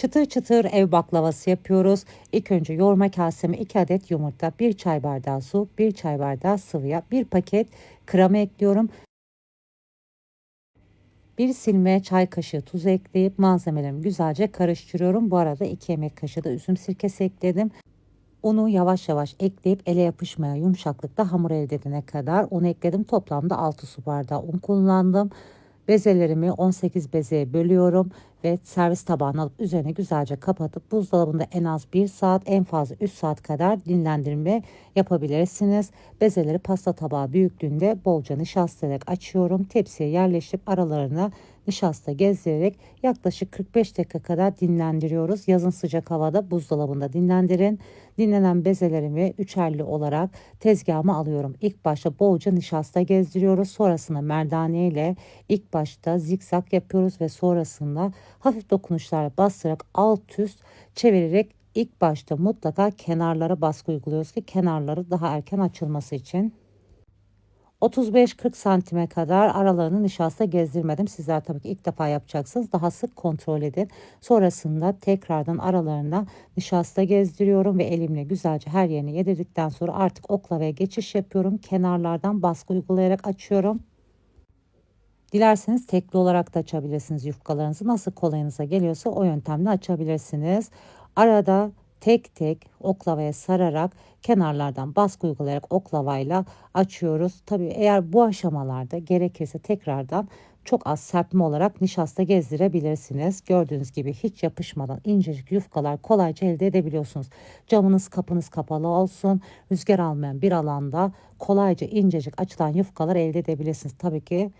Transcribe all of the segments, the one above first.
Çıtır çıtır ev baklavası yapıyoruz. İlk önce yoğurma kaseme 2 adet yumurta, 1 çay bardağı su, 1 çay bardağı sıvı yağ, 1 paket krema ekliyorum. 1 silme çay kaşığı tuz ekleyip malzemelerimi güzelce karıştırıyorum. Bu arada 2 yemek kaşığı da üzüm sirkesi ekledim. Unu yavaş yavaş ekleyip ele yapışmaya yumuşaklıkta hamur elde edene kadar un ekledim. Toplamda 6 su bardağı un kullandım. Bezelerimi 18 bezeye bölüyorum ve servis tabağına alıp üzerine güzelce kapatıp buzdolabında en az 1 saat en fazla 3 saat kadar dinlendirme yapabilirsiniz. Bezeleri pasta tabağı büyüklüğünde bolca nişastayarak açıyorum. Tepsiye yerleştirip aralarına nişasta gezdirerek yaklaşık 45 dakika kadar dinlendiriyoruz. Yazın sıcak havada buzdolabında dinlendirin. Dinlenen bezelerimi üçerli olarak tezgahıma alıyorum. İlk başta bolca nişasta gezdiriyoruz. Sonrasında merdane ile ilk başta zikzak yapıyoruz ve sonrasında hafif dokunuşlarla bastırarak alt üst çevirerek ilk başta mutlaka kenarlara baskı uyguluyoruz ki kenarları daha erken açılması için. 35-40 santime kadar aralarını nişasta gezdirmedim. Sizler tabii ki ilk defa yapacaksınız. Daha sık kontrol edin. Sonrasında tekrardan aralarına nişasta gezdiriyorum ve elimle güzelce her yerini yedirdikten sonra artık oklavaya geçiş yapıyorum. Kenarlardan baskı uygulayarak açıyorum. Dilerseniz tekli olarak da açabilirsiniz yufkalarınızı. Nasıl kolayınıza geliyorsa o yöntemle açabilirsiniz. Arada tek tek oklavaya sararak kenarlardan baskı uygulayarak oklavayla açıyoruz. Tabii eğer bu aşamalarda gerekirse tekrardan çok az serpme olarak nişasta gezdirebilirsiniz. Gördüğünüz gibi hiç yapışmadan incecik yufkalar kolayca elde edebiliyorsunuz. Camınız kapınız kapalı olsun. Rüzgar almayan bir alanda kolayca incecik açılan yufkalar elde edebilirsiniz. Tabii ki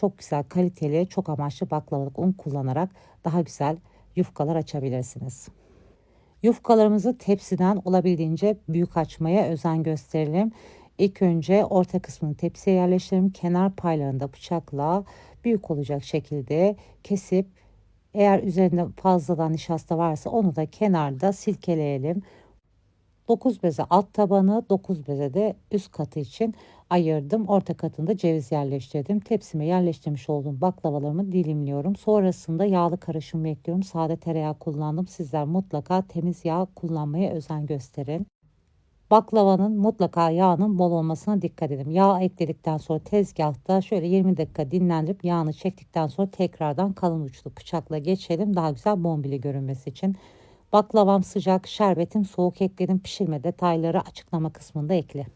çok güzel kaliteli çok amaçlı baklavalık un kullanarak daha güzel yufkalar açabilirsiniz. Yufkalarımızı tepsiden olabildiğince büyük açmaya özen gösterelim. İlk önce orta kısmını tepsiye yerleştirelim. Kenar paylarını da bıçakla büyük olacak şekilde kesip eğer üzerinde fazladan nişasta varsa onu da kenarda silkeleyelim. 9 beze alt tabanı, 9 beze de üst katı için ayırdım. Orta katında ceviz yerleştirdim. Tepsime yerleştirmiş olduğum baklavalarımı dilimliyorum. Sonrasında yağlı karışımı ekliyorum. Sade tereyağı kullandım. Sizler mutlaka temiz yağ kullanmaya özen gösterin. Baklavanın mutlaka yağının bol olmasına dikkat edin. Yağ ekledikten sonra tezgahta şöyle 20 dakika dinlendirip yağını çektikten sonra tekrardan kalın uçlu bıçakla geçelim. Daha güzel bombili görünmesi için. Baklavam sıcak, şerbetim soğuk ekledim. Pişirme detayları açıklama kısmında ekle.